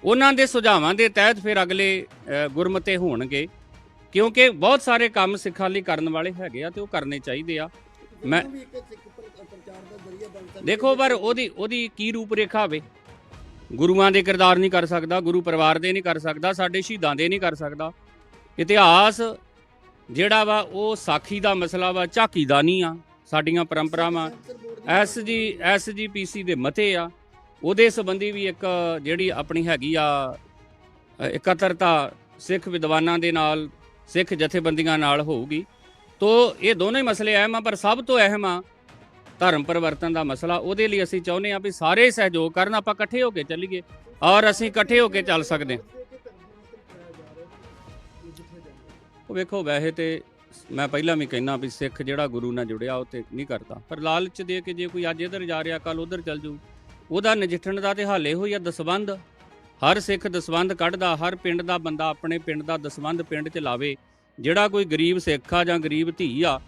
ਉਹਨਾਂ ਦੇ ਸੁਝਾਵਾਂ ਦੇ ਤਹਿਤ ਫਿਰ ਅਗਲੇ ਗੁਰਮਤੇ ਹੋਣਗੇ। ਕਿਉਂਕਿ ਬਹੁਤ ਸਾਰੇ ਕੰਮ ਸਿੱਖਾਂ ਲਈ ਕਰਨ ਵਾਲੇ ਹੈਗੇ ਆ ਤੇ ਉਹ ਕਰਨੇ ਚਾਹੀਦੇ ਆ। ਮੈਂ ਦੇਖੋ ਪਰ ਉਹਦੀ ਉਹਦੀ ਕੀ ਰੂਪ ਰੇਖਾ ਹੋਵੇ ਗੁਰੂਆਂ ਦੇ ਕਿਰਦਾਰ ਨਹੀਂ ਕਰ ਸਕਦਾ ਗੁਰੂ ਪਰਿਵਾਰ ਦੇ ਨਹੀਂ ਕਰ ਸਕਦਾ ਸਾਡੇ ਸ਼ਹੀਦਾਂ ਦੇ ਨਹੀਂ ਕਰ ਸਕਦਾ। ਇਤਿਹਾਸ ਜਿਹੜਾ ਵਾ ਉਹ ਸਾਖੀ ਦਾ ਮਸਲਾ ਵਾ, ਝਾਕੀ ਦਾ ਨਹੀਂ ਆ। ਸਾਡੀਆਂ ਪਰੰਪਰਾਵਾਂ ਐਸਜੀ, ਐਸਜੀਪੀਸੀ ਦੇ ਮਤੇ ਆ। ਉਹਦੇ ਸੰਬੰਧੀ ਵੀ ਇੱਕ ਜਿਹੜੀ ਆਪਣੀ ਹੈਗੀ ਆ, ਇਕੱਤਰਤਾ ਸਿੱਖ ਵਿਦਵਾਨਾਂ ਦੇ ਨਾਲ, ਸਿੱਖ ਜਥੇਬੰਦੀਆਂ ਨਾਲ ਹੋਊਗੀ। ਤੋ ਇਹ ਦੋਨੇ ਮਸਲੇ ਅਹਿਮ ਆ, ਪਰ ਸਭ ਤੋਂ ਅਹਿਮ ਆ ਧਰਮ ਪਰਿਵਰਤਨ ਦਾ ਮਸਲਾ। ਉਹਦੇ ਲਈ ਅਸੀਂ ਚਾਹੁੰਦੇ ਆ ਵੀ ਸਾਰੇ ਸਹਿਯੋਗ ਕਰਨ, ਆਪਾਂ ਇਕੱਠੇ ਹੋ ਕੇ ਚੱਲੀਏ। ਔਰ ਅਸੀਂ ਇਕੱਠੇ ਹੋ ਕੇ ਚੱਲ ਸਕਦੇ ਹਾਂ। ਉਹ ਵੇਖੋ, ਵੈਸੇ ਤੇ ਮੈਂ ਪਹਿਲਾਂ ਵੀ ਕਹਿਣਾ ਵੀ ਸਿੱਖ ਜਿਹੜਾ ਗੁਰੂ ਨਾਲ ਜੁੜਿਆ, ਉਹ ਤੇ ਨਹੀਂ ਕਰਦਾ। ਪਰ ਲਾਲਚ ਦੇ ਕੇ ਜੇ ਕੋਈ ਅੱਜ ਇੱਧਰ ਜਾ ਰਿਹਾ ਕੱਲ ਉੱਧਰ ਚੱਲ ਜੂ ਉਹਦਾ ਨਜਿੱਠਣ ਦਾ ਤੇ ਇਹੋ ਹੀ ਆ ਦਸਵੰਧ ਹਰ ਸਿੱਖ ਦਸਵੰਧ ਕੱਢਦਾ, ਹਰ ਪਿੰਡ ਦਾ ਬੰਦਾ ਆਪਣੇ ਪਿੰਡ ਦਾ ਦਸਵੰਧ ਪਿੰਡ 'ਚ ਲਾਵੇ। ਜਿਹੜਾ ਕੋਈ ਗਰੀਬ ਸਿੱਖ ਆ ਜਾਂ ਗਰੀਬ ਧੀ ਆ,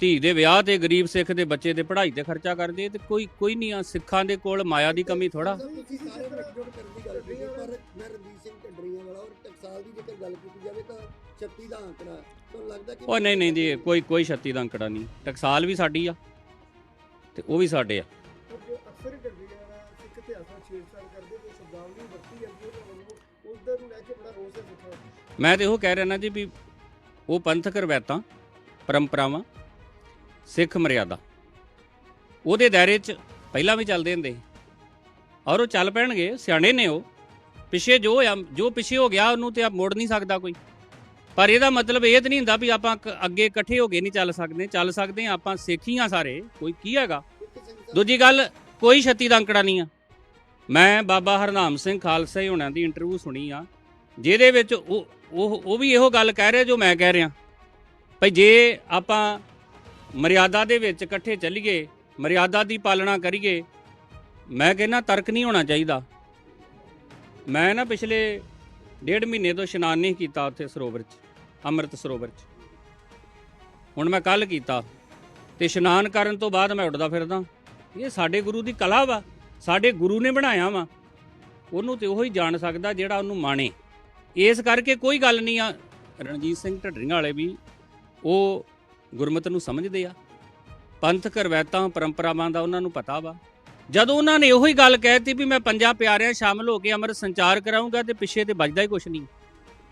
ਧੀ ਦੇ ਵਿਆਹ ਤੇ ਗਰੀਬ ਸਿੱਖ ਦੇ ਬੱਚੇ ਦੇ ਪੜ੍ਹਾਈ ਤੇ ਖਰਚਾ ਕਰਦੇ, ਤੇ ਕੋਈ ਕੋਈ ਨਹੀਂ ਆ, ਸਿੱਖਾਂ ਦੇ ਕੋਲ ਮਾਇਆ ਦੀ ਕਮੀ ਥੋੜਾ ਤੁਸੀਂ ਸਾਰੇ ਇਕਜੁੱਟ ਕਰਨ ਦੀ ਗੱਲ ਕੀਤੀ, ਪਰ ਮੈਂ ਰਣਜੀਤ ਸਿੰਘ ਢੱਡਰੀਆਂ ਵਾਲਾ ਔਰ ਟਕਸਾਲ ਦੀ ਜੇਕਰ ਗੱਲ ਕੀਤੀ ਜਾਵੇ ਤਾਂ 36 ਦਾ ਅੰਕੜਾ ਤੁਹਾਨੂੰ ਲੱਗਦਾ ਕਿ ਉਹ ਨਹੀਂ ਨਹੀਂ ਜੀ ਕੋਈ ਕੋਈ ਛੱਤੀ ਦਾ ਅੰਕੜਾ ਨਹੀਂ। ਟਕਸਾਲ ਵੀ ਸਾਡੀ ਆ ਤੇ ਉਹ ਵੀ ਸਾਡੇ ਆ। ਜੋ ਅਕਸਰ ਢੱਡਰੀਆਂ ਦਾ ਸਿੱਖ ਇਤਿਹਾਸਾਂ ਛੇੜਛਾੜ ਕਰਦੇ ਕੋਈ ਸ਼ਬਦਾਵਲੀ ਵਰਤੀ ਜਾਂਦੀ ਹੈ ਉਹਨਾਂ ਨੂੰ ਉਧਰ ਨੂੰ ਲੈ ਕੇ ਬੜਾ ਰੋਸ ਹੈ ਸਿੱਖਾਂ ਦਾ। ਮੈਂ ਤੇ ਉਹ ਕਹਿ ਰਿਹਾ ਨਾ ਜੀ ਵੀ ਉਹ ਪੰਥਕ ਰਵਾਇਤਾਂ ਪਰੰਪਰਾਵਾਂ ਸਿੱਖ ਮਰਿਆਦਾ ਉਹਦੇ ਦਾਇਰੇ 'ਚ ਪਹਿਲਾਂ ਵੀ ਚੱਲਦੇ ਹੁੰਦੇ ਸੀ। ਔਰ ਉਹ ਚੱਲ ਪੈਣਗੇ ਸਿਆਣੇ ਨੇ ਉਹ। ਪਿੱਛੇ ਜੋ ਆ ਜੋ ਪਿੱਛੇ ਹੋ ਗਿਆ ਉਹਨੂੰ ਤੇ ਆ ਮੋੜ ਨਹੀਂ ਸਕਦਾ ਕੋਈ। ਪਰ ਇਹਦਾ ਮਤਲਬ ਇਹ ਤਾਂ ਨਹੀਂ ਹੁੰਦਾ ਵੀ ਆਪਾਂ ਕ- ਅੱਗੇ ਇਕੱਠੇ ਹੋ ਕੇ ਨਹੀਂ ਚੱਲ ਸਕਦੇ ਚੱਲ ਸਕਦੇ ਹਾਂ, ਆਪਾਂ ਸਿੱਖੀਆਂ ਸਾਰੇ, ਕੋਈ ਕੀ ਹੈਗਾ? ਦੂਜੀ ਗੱਲ, ਕੋਈ ਛੱਤੀ ਦਾ ਅੰਕੜਾ ਨਹੀਂ ਆ। ਮੈਂ ਬਾਬਾ ਹਰਨਾਮ ਸਿੰਘ ਖਾਲਸਾ ਜੀ ਹੋਣਾ ਦੀ ਇੰਟਰਵਿਊ ਸੁਣੀ ਆ, ਜਿਹਦੇ ਵਿੱਚ ਉਹ ਉਹ ਉਹ ਵੀ ਇਹੋ ਗੱਲ ਕਹਿ ਰਿਹਾ ਜੋ ਮੈਂ ਕਹਿ ਰਿਹਾ। ਭਈ ਜੇ ਆਪਾਂ ਮਰਿਆਦਾ ਦੇ ਵਿੱਚ ਇਕੱਠੇ ਚੱਲੀਏ, ਮਰਿਆਦਾ ਦੀ ਪਾਲਣਾ ਕਰੀਏ, ਮੈਂ ਕਹਿੰਦਾ ਤਰਕ ਨਹੀਂ ਹੋਣਾ ਚਾਹੀਦਾ। ਮੈਂ ਨਾ ਪਿਛਲੇ ਡੇਢ ਮਹੀਨੇ ਤੋਂ ਇਸ਼ਨਾਨ ਨਹੀਂ ਕੀਤਾ ਉੱਥੇ ਸਰੋਵਰ 'ਚ। ਅੰਮ੍ਰਿਤ ਸਰੋਵਰ 'ਚ। ਹੁਣ ਮੈਂ ਕੱਲ ਕੀਤਾ ਤੇ ਇਸ਼ਨਾਨ ਕਰਨ ਤੋਂ ਬਾਅਦ ਮੈਂ ਉੱਡਦਾ ਫਿਰਦਾ। ਇਹ ਸਾਡੇ ਗੁਰੂ ਦੀ ਕਲਾ ਵਾ, ਸਾਡੇ ਗੁਰੂ ਨੇ ਬਣਾਇਆ ਵਾ। ਉਹਨੂੰ ਤੇ ਉਹੀ ਜਾਣ ਸਕਦਾ ਜਿਹੜਾ ਉਹਨੂੰ ਮਾਣੇ। ਇਸ ਕਰਕੇ ਕੋਈ ਗੱਲ ਨਹੀਂ ਆ। ਰਣਜੀਤ ਸਿੰਘ ਢੱਡਰੀਆਂ ਵਾਲੇ ਵੀ ਉਹ ਗੁਰਮਤਿ ਨੂੰ ਸਮਝਦੇ ਆ। ਪੰਥਕ ਰਵਾਇਤਾਂ ਪਰੰਪਰਾਵਾਂ ਦਾ ਉਹਨਾਂ ਨੂੰ ਪਤਾ ਵਾ। ਜਦੋਂ ਉਹਨਾਂ ਨੇ ਉਹੀ ਗੱਲ ਕਹਿਤੀ ਵੀ ਮੈਂ ਪੰਜਾਂ ਪਿਆਰਿਆਂ ਸ਼ਾਮਲ ਹੋ ਕੇ ਅੰਮ੍ਰਿਤ ਸੰਚਾਰ ਕਰਾਉਂਗਾ ਤੇ ਪਿੱਛੇ ਤੇ ਵੱਜਦਾ ਹੀ ਕੁਛ ਨਹੀਂ।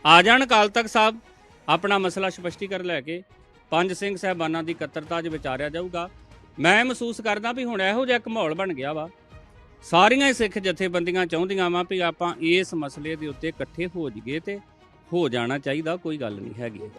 ਆ ਜਾਣ ਅਕਾਲ ਤਖਤ ਸਾਹਿਬ। ਆਪਣਾ ਮਸਲਾ ਸਪਸ਼ਟੀਕਰਨ ਲੈ ਕੇ ਪੰਜ ਸਿੰਘ ਸਾਹਿਬਾਨਾਂ ਦੀ ਇਕੱਤਰਤਾ 'ਚ ਵਿਚਾਰਿਆ ਜਾਊਗਾ। ਮੈਂ ਮਹਿਸੂਸ ਕਰਦਾ ਵੀ ਹੁਣ ਇਹੋ ਜਿਹਾ ਇੱਕ ਮਾਹੌਲ ਬਣ ਗਿਆ ਵਾ। ਸਾਰੀਆਂ ਹੀ ਸਿੱਖ ਜਥੇਬੰਦੀਆਂ ਚਾਹੁੰਦੀਆਂ ਵਾ ਵੀ ਆਪਾਂ ਇਸ ਮਸਲੇ ਦੇ ਉੱਤੇ ਇਕੱਠੇ ਹੋ ਜਾਈਏ ਤੇ ਹੋ ਜਾਣਾ ਚਾਹੀਦਾ, ਕੋਈ ਗੱਲ ਨਹੀਂ ਹੈਗੀ।